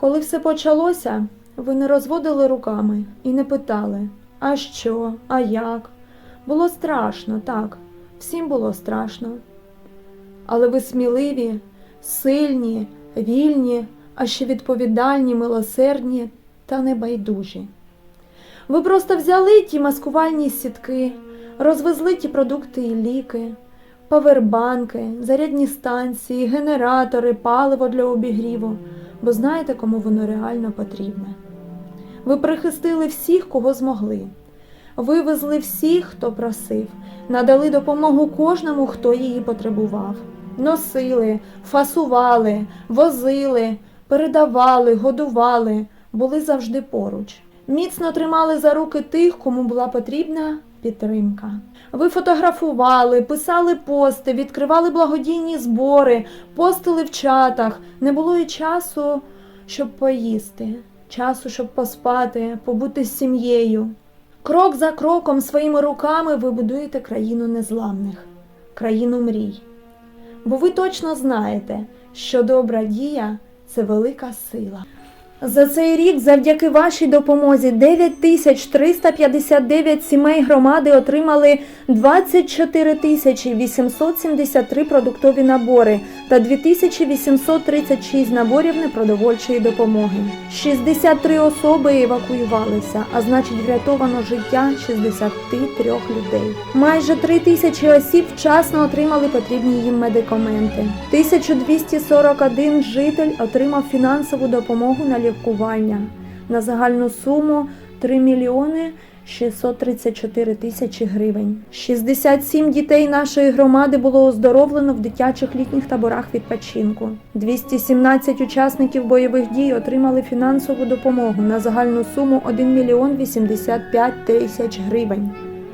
Коли все почалося, ви не розводили руками і не питали, а що, а як. Було страшно, так, всім було страшно. Але ви сміливі, сильні, вільні, а ще відповідальні, милосердні та небайдужі. Ви просто взяли ті маскувальні сітки, розвезли ті продукти і ліки, павербанки, зарядні станції, генератори, паливо для обігріву, бо знаєте, кому воно реально потрібне. Ви прихистили всіх, кого змогли. Вивезли всіх, хто просив, надали допомогу кожному, хто її потребував. Носили, фасували, возили, передавали, годували, були завжди поруч. Міцно тримали за руки тих, кому була потрібна підтримка. Ви фотографували, писали пости, відкривали благодійні збори, постили в чатах. Не було і часу, щоб поїсти, часу, щоб поспати, побути з сім'єю. Крок за кроком своїми руками ви будуєте країну незламних, країну мрій. Бо ви точно знаєте, що добра дія це велика сила. За цей рік, завдяки вашій допомозі, 9359 сімей громади отримали 24 тисячі 873 продуктові набори та 2836 наборів непродовольчої допомоги. 63 особи евакуювалися, а значить врятовано життя 63 людей. Майже 3 тисячі осіб вчасно отримали потрібні їм медикаменти. 1241 житель отримав фінансову допомогу на лікування на загальну суму 3 мільйони 634 тисячі гривень. 67 дітей нашої громади було оздоровлено в дитячих літніх таборах відпочинку. 217 учасників бойових дій отримали фінансову допомогу на загальну суму 1 мільйон 85 тисяч гривень.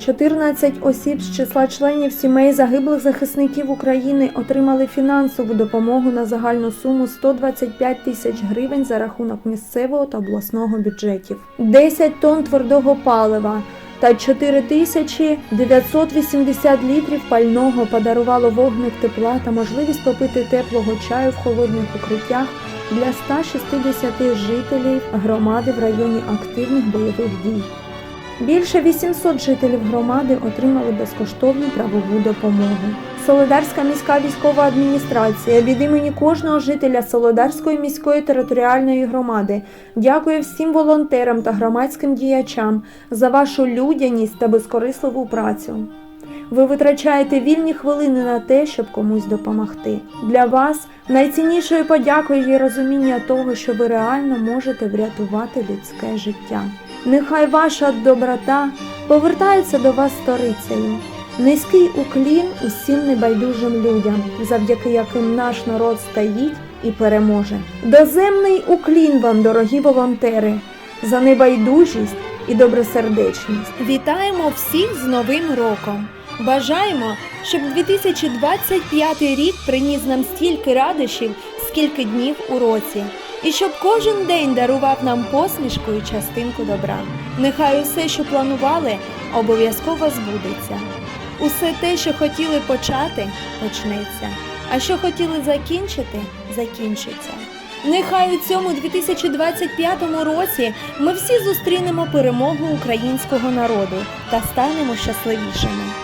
14 осіб з числа членів сімей загиблих захисників України отримали фінансову допомогу на загальну суму 125 тисяч гривень за рахунок місцевого та обласного бюджетів, 10 тонн твердого палива та 4 тисячі 980 літрів пального подарувало вогник тепла та можливість попити теплого чаю в холодних укриттях для 160 жителів громади в районі активних бойових дій. Більше 800 жителів громади отримали безкоштовну правову допомогу. Солодарська міська військова адміністрація від імені кожного жителя Солодарської міської територіальної громади дякує всім волонтерам та громадським діячам за вашу людяність та безкорисливу працю. Ви витрачаєте вільні хвилини на те, щоб комусь допомогти. Для вас найціннішою подякою є розуміння того, що ви реально можете врятувати людське життя. Нехай ваша доброта повертається до вас сторицею. Низький уклін усім небайдужим людям, завдяки яким наш народ стоїть і переможе. Доземний уклін вам, дорогі волонтери, за небайдужість і добросердечність. Вітаємо всіх з Новим роком! Бажаємо, щоб 2025 рік приніс нам стільки радощів, скільки днів у році, і щоб кожен день дарував нам посмішку і частинку добра. Нехай усе, що планували, обов'язково збудеться. Усе те, що хотіли почати, почнеться, а що хотіли закінчити, закінчиться. Нехай у цьому 2025 році ми всі зустрінемо перемогу українського народу та станемо щасливішими.